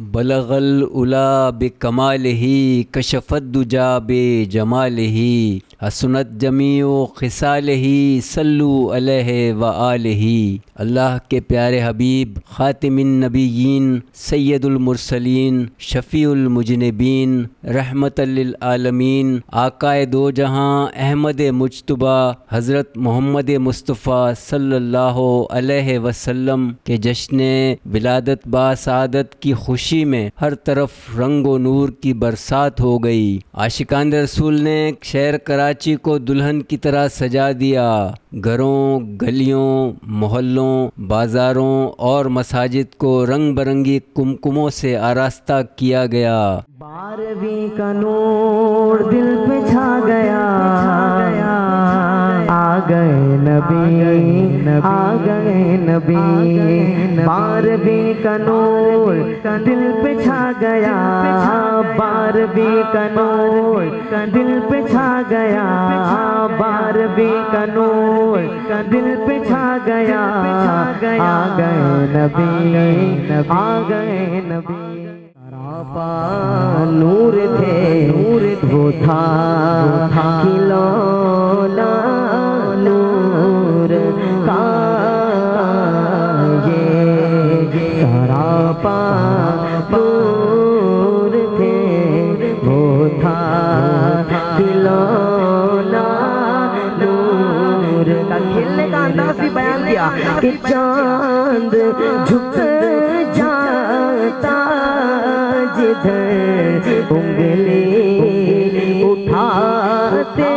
बलगल उला बेकमाल ही कशफदुजा बे जमाल ही हसनत जमी खिसाल ही सल्लु अलैह व आल ही अल्लाह के प्यारे हबीब, ख़ातिमिन नबीयीन सैयदुलमरसलीन शफ़ीउलमुजनबीन रहमतल आलमीन, आकाए दो जहाँ, अहमद मुजतबा, हज़रत मोहम्मद मुस्तफ़ा सल्लल्लाहु अलैहि वसल्लम के जश्न विलादत बासादत की खुशी में हर तरफ़ रंगो नूर की बरसात हो गई। आशिकान रसूल ने शहर कराची को दुल्हन की तरह सजा दिया। घरों, गलियों, मोहल्लों, बाज़ारों और मसाजिद को रंग बिरंगी कुमकुमों से आरास्ता किया गया। बारहवीं का नूर दिल पे छा गया। गए नबी आ गए नबी बारहवीं का नूर दिल पे छा गया। बारहवीं का नूर दिल पे छा गया। बारहवीं का नूर दिल पे छा गया। आ गए नबी आ गए नबी। सरापा बयान किया कि चाँद झुक जाता जिधर उंगली उठाते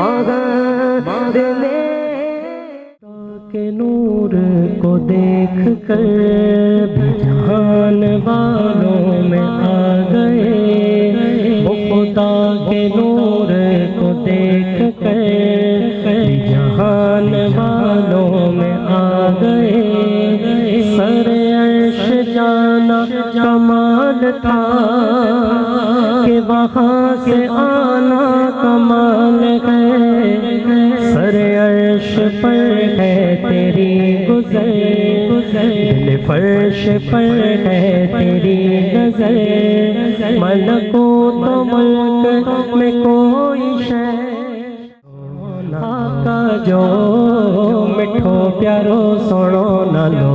मगध में के नूर को देख कर भी जहान वालों में आ गए। खुदा के नूर जाना कमाल था कि वहाँ से आना कमाल है। सर अर्श पर है तेरी गुजर, दिल फर्श पर है तेरी नज़र। मलको तो मुल्क में कोई शय। आका जो मिठो प्यारो सोणो नालो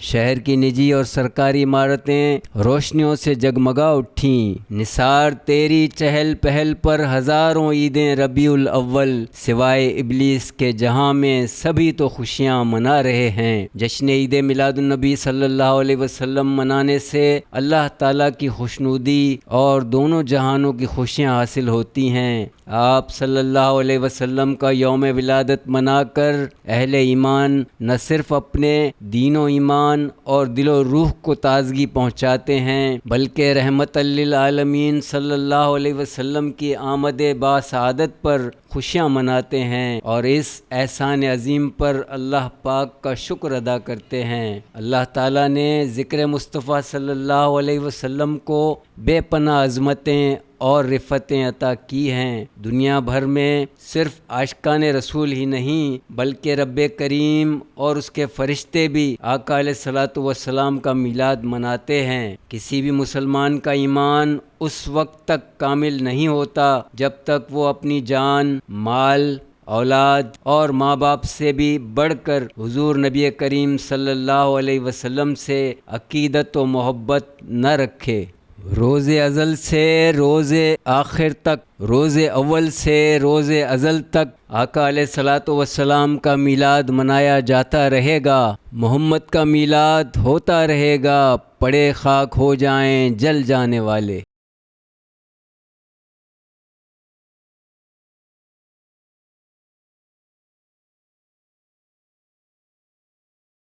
शहर की निजी और सरकारी इमारतें रोशनियों से जगमगा उठी। निसार तेरी चहल पहल पर हज़ारों ईदें रबीउल अव्वल, सिवाय इबलीस के जहाँ में सभी तो खुशियाँ मना रहे हैं। जश्न ईद मिलादुलनबी सल्लल्लाहु अलैहि वसल्लम मनाने से अल्लाह ताला की खुशनुदी और दोनों जहानों की खुशियाँ हासिल होती हैं। आप सल्लल्लाहु अलैहि वसल्लम का यौम विलादत मनाकर अहले ईमान न सिर्फ़ अपने दीनों ईमान और दिलो रूह को ताजगी पहुँचाते हैं। बल्कि रहमत आलमीन अलैहि वसल्लम की आमद बासादत पर खुशियाँ मनाते हैं और इस एहसान अजीम पर अल्लाह पाक का शुक्र अदा करते हैं। अल्लाह ताला ने ज़िक्र मुस्तफ़ा अलैहि वसल्लम को बेपना अज़मतें और रिफ़तें अता की हैं। दुनिया भर में सिर्फ़ आशकान रसूल ही नहीं, बल्कि रब करीम और उसके फ़रिश्ते भी आका सलात वसलाम का मिलाद मनाते हैं। किसी भी मुसलमान का ईमान उस वक्त तक कामिल नहीं होता, जब तक वो अपनी जान, माल, औलाद और माँ बाप से भी बढ़कर हुजूर नबी करीम सल्लल्लाहु अलैहि वसल्लम से अकीदत व मोहब्बत न रखे। रोज़ अज़ल से रोज़ आखिर तक, रोज़ अव्वल से रोज़ अज़ल तक आका सलात वसलाम का मीलाद मनाया जाता रहेगा, मोहम्मद का मीलाद होता रहेगा, पड़े खाक हो जाएँ जल जाने वाले।